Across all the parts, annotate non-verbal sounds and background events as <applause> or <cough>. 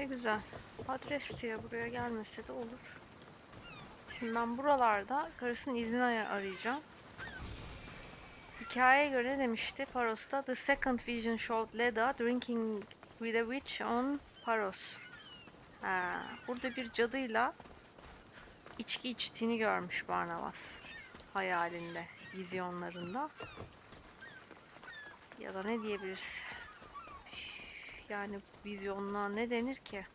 Ne güzel. Adres diye buraya gelmese de olur. Şimdi ben buralarda karısının izni ar- arayacağım. Hikayeye göre demişti Paros'ta? The second vision showed Leda drinking with a witch on Paros. Ha, burada bir cadıyla içki içtiğini görmüş Barnabas. Hayalinde, vizyonlarında. Ya da ne diyebiliriz? Yani vizyonla ne denir ki?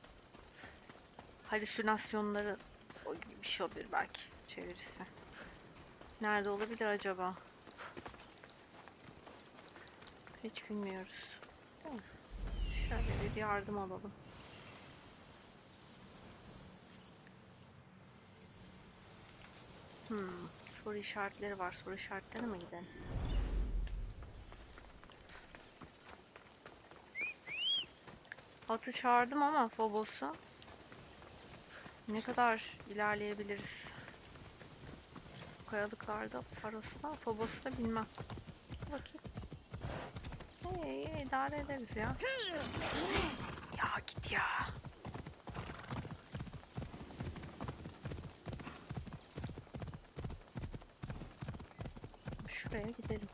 Halüsinasyonları o gibi bir şey olabilir belki çevirisi. Nerede olabilir acaba? Hiç bilmiyoruz. Şöyle bir yardım alalım. Hmm, soru işaretleri var. Soru işaretlerine mi gidelim? Atı çağırdım ama Phobos'u. Ne kadar ilerleyebiliriz? Kayalıklarda Paros'ta, Phobos'ta bilmem. Bakayım. İyi, iyi, idare ederiz ya. Ya git ya. Şuraya gidelim.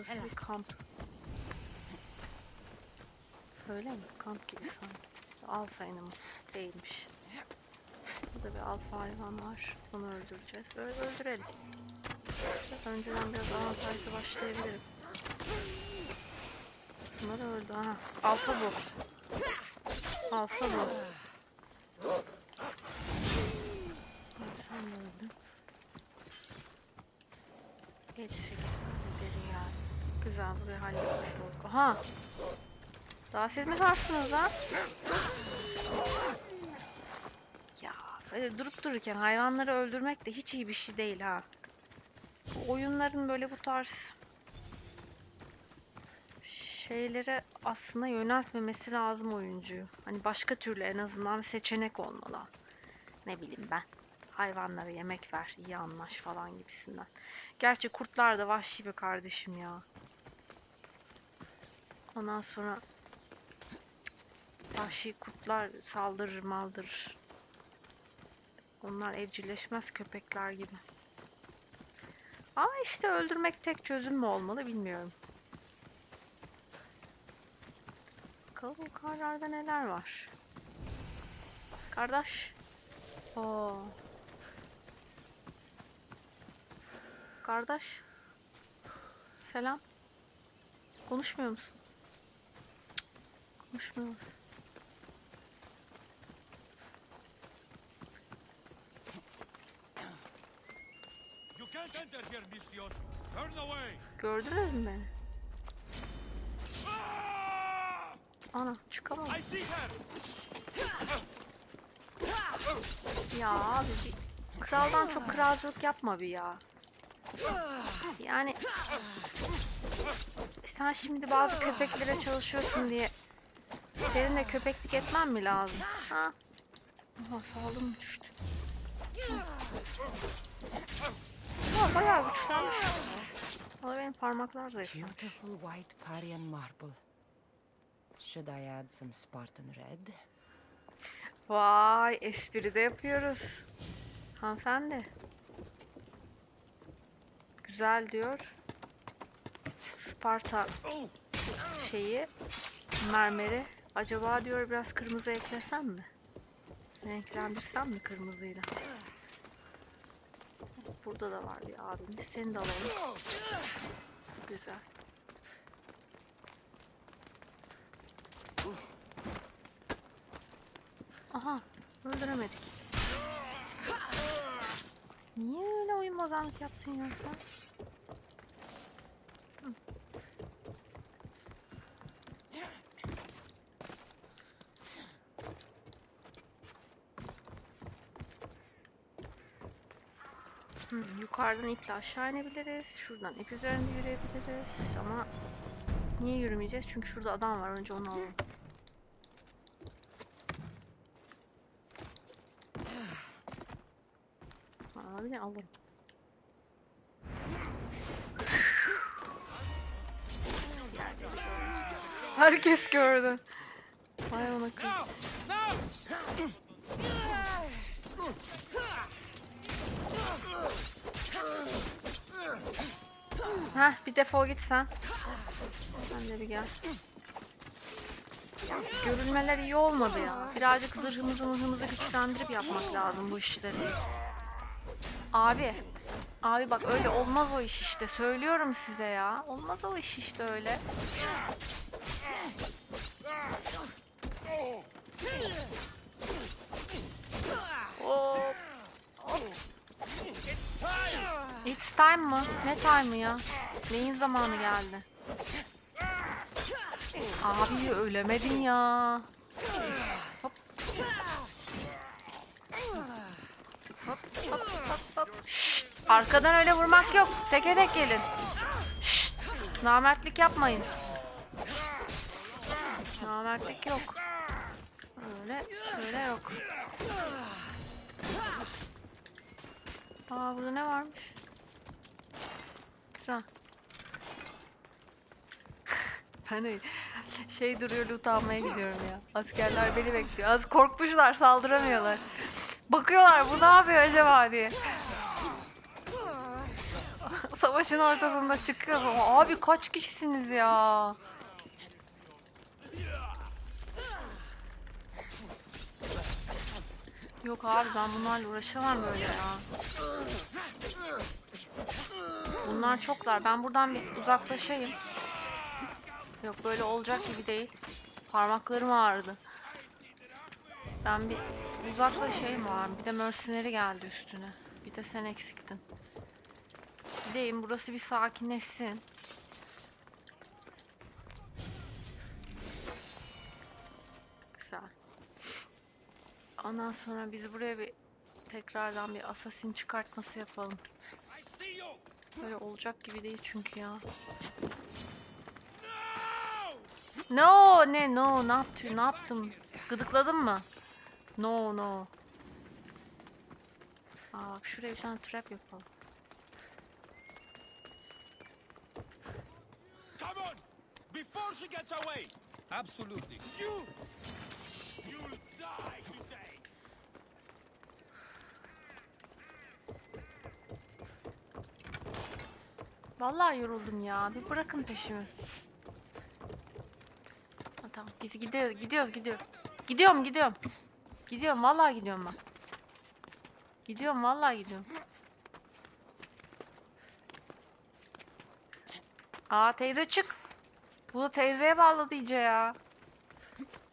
Burası bir kamp. Öyle mi? Kamp gibi sanki. Alfa animal değilmiş. Burada bir alfa hayvan var. Onu öldüreceğiz. Böyle öldürelim. Önceden biraz avantajlı başlayabilirim. Bunlar öldü. Aha. Alfa bu. Alfa bu. Sen de öldün. 58 tane deri ya. Güzel burayı halletmiş olduk. Aha. Daha siz mi varsınız lan? Ya böyle durup dururken hayvanları öldürmek de hiç iyi bir şey değil ha. Bu oyunların böyle bu tarz şeylere aslında yöneltmemesi lazım oyuncuyu. Hani başka türlü en azından bir seçenek olmalı. Ne bileyim ben. Hayvanlara yemek ver, iyi anlaş falan gibisinden. Gerçi kurtlar da vahşi bir kardeşim ya. Ondan sonra vahşi kurtlar saldırır maldırır. Onlar evcilleşmez köpekler gibi. Ama işte öldürmek tek çözüm mü olmalı bilmiyorum. Bakalım yukarılarda neler var. Kardeş. Oo. Kardeş. Selam. Konuşmuyor musun? Away. Gördünüz mü beni? Ah! Ana her. Ya abi bir kraldan çok kralcılık yapma bir ya. Yani sen şimdi bazı köpeklere çalışıyorsun diye senin de köpeklik etmen mi lazım? Ha? Aha sağlığım düştü. Ya bayağı güçlenmiş. Valla benim parmaklar zayıf. Beautiful white Parian marble. Should I add some Spartan red? Vay espri de yapıyoruz. Hanımefendi. Güzel diyor. Sparta şeyi mermeri. Acaba diyor biraz kırmızı eklesem mi? Renklendirsem mi kırmızıyla? Burada da var bir abimiz. Seni de alalım. Güzel. Aha, öldüremedik. Niye öyle oyun yaptın ya sen? yukarıdan iple aşağı inebiliriz. Şuradan ip üzerinde yürüyebiliriz. Ama niye yürümeyeceğiz? Çünkü şurada adam var. Önce onu alalım. Abi ne alırım. Herkes gördü. Vay ona kız. Heh bir defol git sen. Sen de bir gel. Görülmeler iyi olmadı ya. Birazcık zırhımızı mırhımızı güçlendirip yapmak lazım bu işleri. Abi. Abi bak öyle olmaz o iş işte. Söylüyorum size ya. Olmaz o iş işte öyle. Hop. Time! It's time mı? Ne time'ı ya? Neyin zamanı geldi? Abi ölemedin ya. Hop. Hop hop hop hop. Şşt, arkadan öyle vurmak yok. Teke tek gelin. Şşt, namertlik yapmayın. Namertlik yok. Öyle, öyle yok. Aa burada ne varmış? Güzel. De şey duruyor loot almaya gidiyorum ya. Askerler beni bekliyor. Az korkmuşlar saldıramıyorlar. Bakıyorlar bu ne yapıyor acaba diye. Savaşın ortasında çıkıyor. Abi kaç kişisiniz ya? Yok abi ben bunlarla uğraşamam böyle ya. Bunlar çoklar. Ben buradan bir uzaklaşayım. Yok böyle olacak gibi değil. Parmaklarım ağrıdı. Ben bir uzaklaşayım abi. Bir de mercenary geldi üstüne. Bir de sen eksiktin. Gideyim burası bir sakinleşsin. Güzel. Ondan sonra biz buraya bir tekrardan bir assassin çıkartması yapalım. Böyle olacak gibi değil çünkü ya. No! Ne no ne yaptım ne yaptım? Gıdıkladın mı? No no. Aa bak şuraya bir tane trap yapalım. Come on! Before she gets away! Absolutely. You! You'll die today! Vallahi yoruldum ya. Bir bırakın peşimi. Biz gidiyoruz gidiyoruz gidiyoruz. Gidiyorum gidiyorum. Gidiyorum vallahi gidiyorum bak. Gidiyorum vallahi gidiyorum. Aa teyze çık. Bu da teyzeye bağladı iyice ya.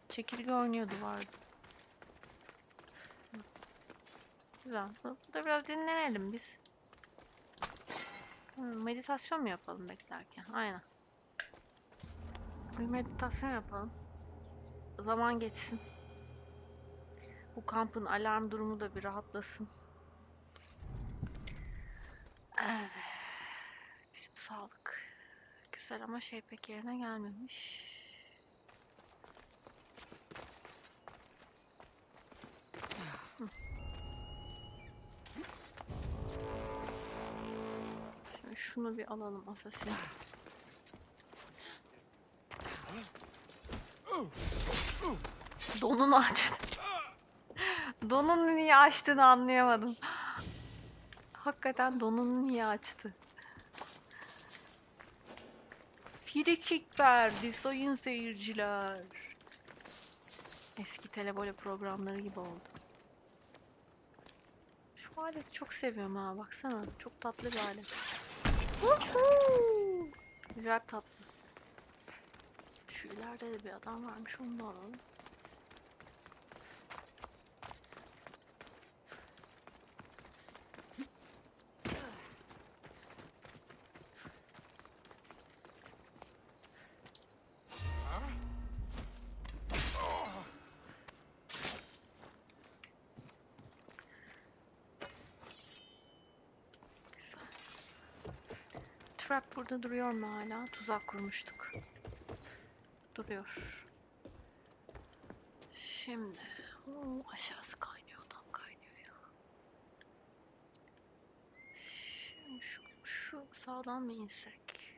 Çekirge oynuyordu vardı. Güzel. Burada biraz dinlenelim biz. Hmm, meditasyon mu yapalım beklerken? Aynen. Bir meditasyon yapalım. Zaman geçsin. Bu kampın alarm durumu da bir rahatlasın. Evet. Bizim sağlık. Güzel ama şey pek yerine gelmemiş. Şimdi şunu bir alalım Assassin. Donunu açtı. <laughs> Donunu niye açtığını anlayamadım. Hakikaten donunu niye açtı? Frikik verdi sayın seyirciler. Eski televole programları gibi oldu. Şu aleti çok seviyorum ha baksana. Çok tatlı bir alet. Güzel tatlı. Şu ileride de bir adam varmış onu da alalım. Trap burada duruyor mu hala? Tuzak kurmuştuk duruyor. Şimdi Oo, aşağısı kaynıyor tam kaynıyor ya. Şimdi şu, şu sağdan mı insek?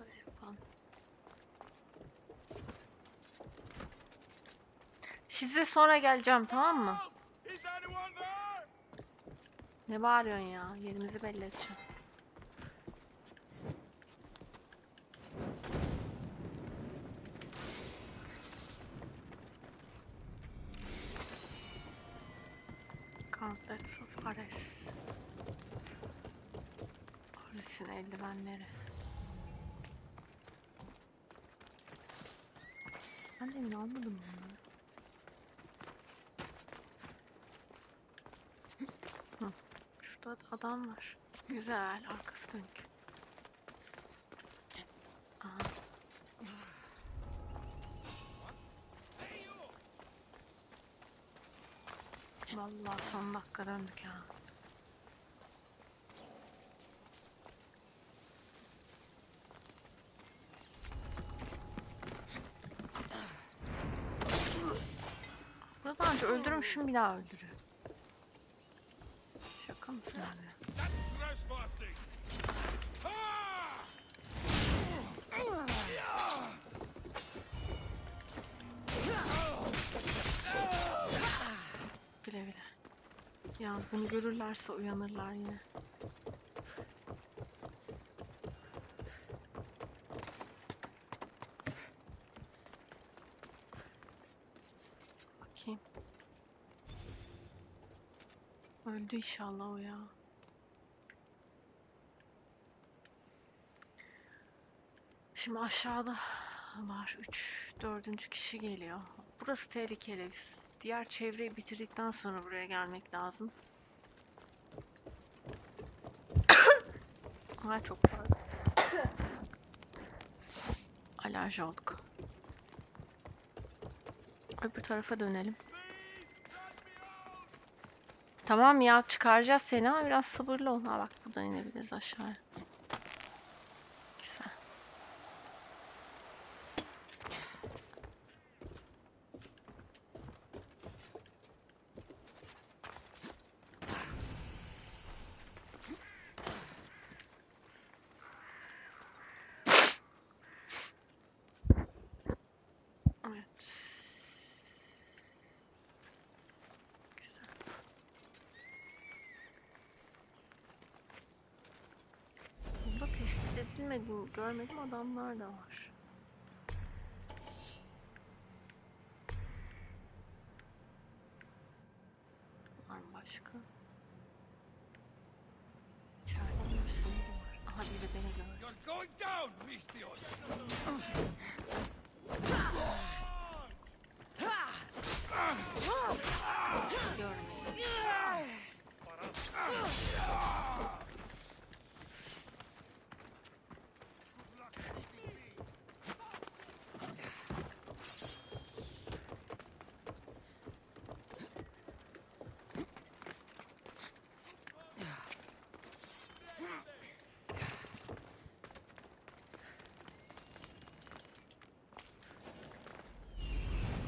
Böyle yapalım. Size sonra geleceğim tamam mı? Ne bağırıyorsun ya? Yerimizi belli edeceğim. Adam var. Güzel, arkası dönük. Aha. Vallahi son dakika döndük ya. Buradan önce öldürmüşüm bir daha öldürüyor. That's trespassing. Ah! Güle güle. Ya bunu görürlerse uyanırlar yine. Bakayım. Öldü inşallah o ya. Şimdi aşağıda var. 3, 4. kişi geliyor. Burası tehlikeli. Biz diğer çevreyi bitirdikten sonra buraya gelmek lazım. <coughs> Ay çok pardon. Alerji olduk. Öbür tarafa dönelim. Tamam ya çıkaracağız seni ama biraz sabırlı ol. Ha bak buradan inebiliriz aşağıya. Güzel. Evet. Güzel. Burada tespit edilmediğini görmedim adamlar da var. Var mı başka? İçeride bir sürü var. Aha biri beni gördü. You're going down, Mistios. Görmeyin.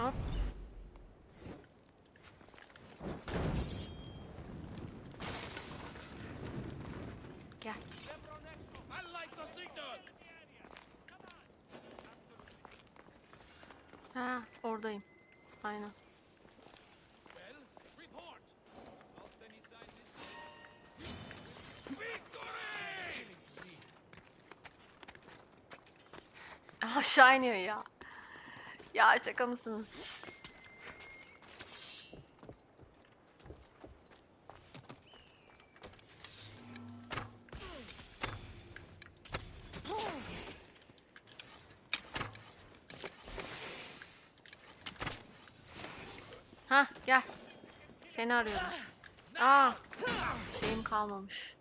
Hop. Gel. I like the signal. Ha, oradayım. Aynen. Victory! Aşağı iniyor ya. Ya şaka mısınız? Ha gel. Seni arıyorum. Aa, şeyim kalmamış.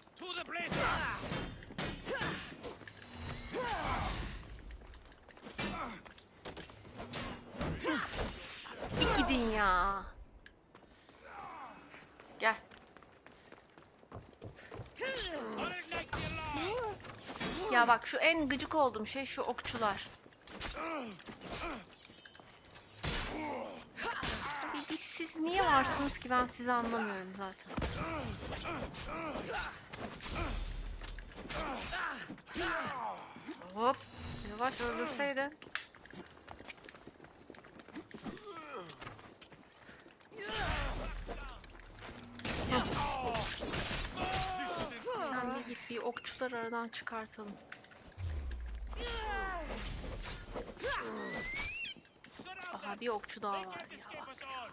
Bir gidin ya. Gel. Ya bak şu en gıcık olduğum şey şu okçular. Siz, siz niye varsınız ki ben sizi anlamıyorum zaten. Hop. Yavaş öldürseydi. Sen bir git bir okçuları aradan çıkartalım. Aha bir okçu daha var ya. bak. all.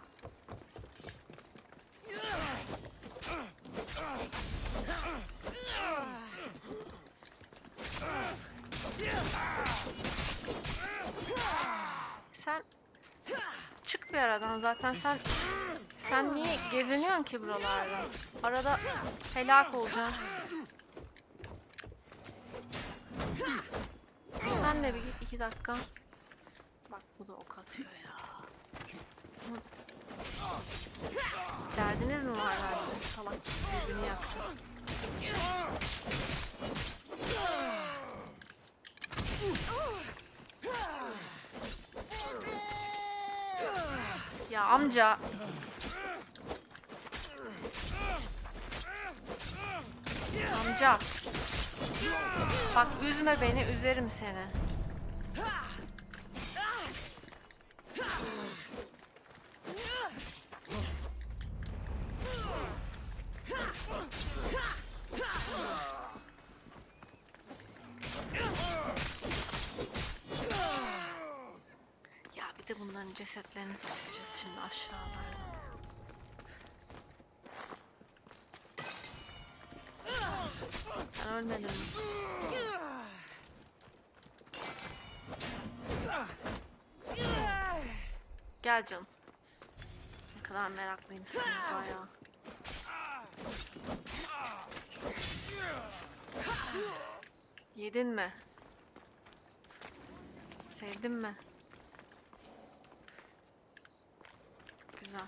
Sen çık bir aradan zaten sen sen niye geziniyorsun ki buralarda? Arada helak olacaksın. Sen de bir git iki dakika. Bak bu da ok atıyor ya. Derdiniz mi var bende? Salak birbirini yaktı. Ya amca. Amca. Bak üzme beni, üzerim seni. Bunların cesetlerini toplayacağız şimdi aşağılarda. Sen ölmedin mi? Gel canım. Ne kadar meraklıymışsınız bayağı. Yedin mi? Sevdin mi? Got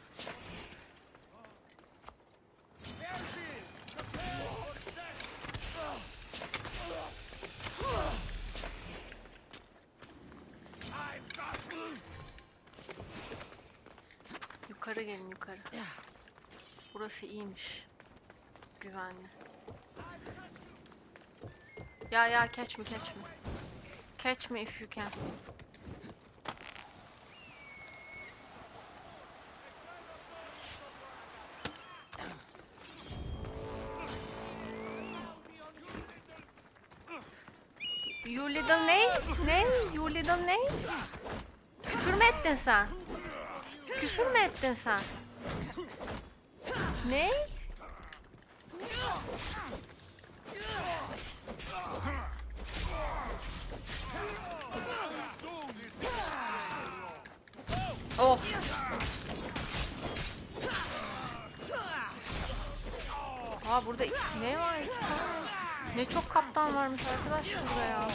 Yukarı gelin yukarı. Burası iyiymiş. Güvenli. Ya ya catch me catch me. Catch me if you can. Little ne? Ne? You little ne? Küfür mü ettin sen? Küfür mü ettin sen? Ne? Oh. Aa burada ne var? Ne çok kaptan varmış arkadaş burada ya.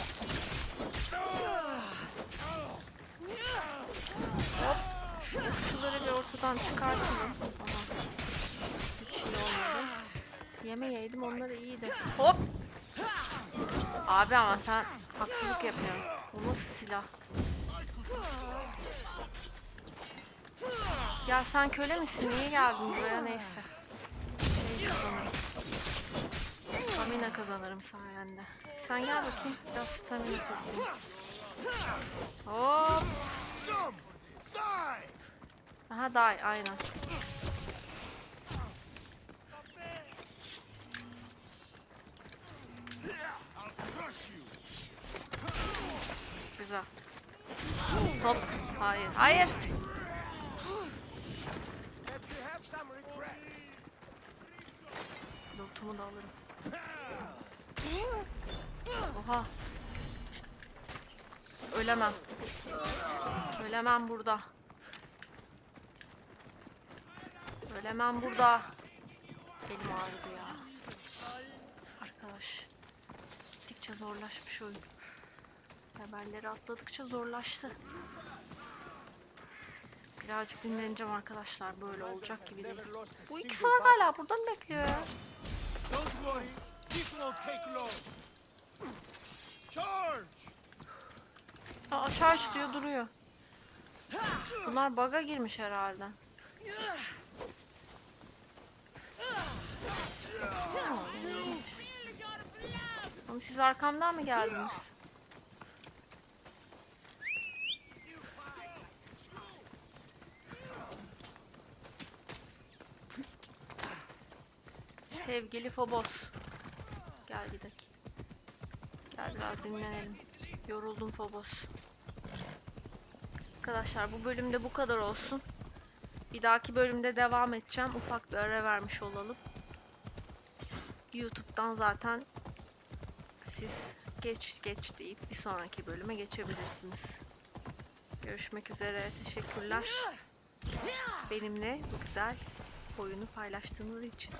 Hop. Şu okçuları bir ortadan çıkartalım. Hiç iyi olmadı. Yemeyeydim onları iyiydi. Hop. Abi ama sen haksızlık yapıyorsun. Bu nasıl silah? Ya sen köle misin? Niye geldin buraya? Neyse. Şey kazanırım. Stamina kazanırım sayende. Sen gel bakayım. Biraz stamina toplayayım. Hop. Aha die aynen. Güzel. Hop. Hayır. Hayır. Lootumu da alırım. Oha. Ölemem. Ölemem burada. Ölemem burada. Elim ağrıdı ya. Arkadaş. Gittikçe zorlaşmış oyun. Levelleri atladıkça zorlaştı. Birazcık dinleneceğim arkadaşlar. Böyle olacak gibi değil. Bu iki salak hala burada mı bekliyor ya? Don't worry, this won't take long. Charge! Aa, charge diyor duruyor. Bunlar bug'a girmiş herhalde. Oğlum siz arkamdan mı geldiniz? Sevgili Phobos. Gel gidelim. Gel biraz dinlenelim. Yoruldum Phobos. Arkadaşlar bu bölümde bu kadar olsun. Bir dahaki bölümde devam edeceğim. Ufak bir ara vermiş olalım. YouTube'dan zaten siz geç geç deyip bir sonraki bölüme geçebilirsiniz. Görüşmek üzere. Teşekkürler. Benimle bu güzel oyunu paylaştığınız için.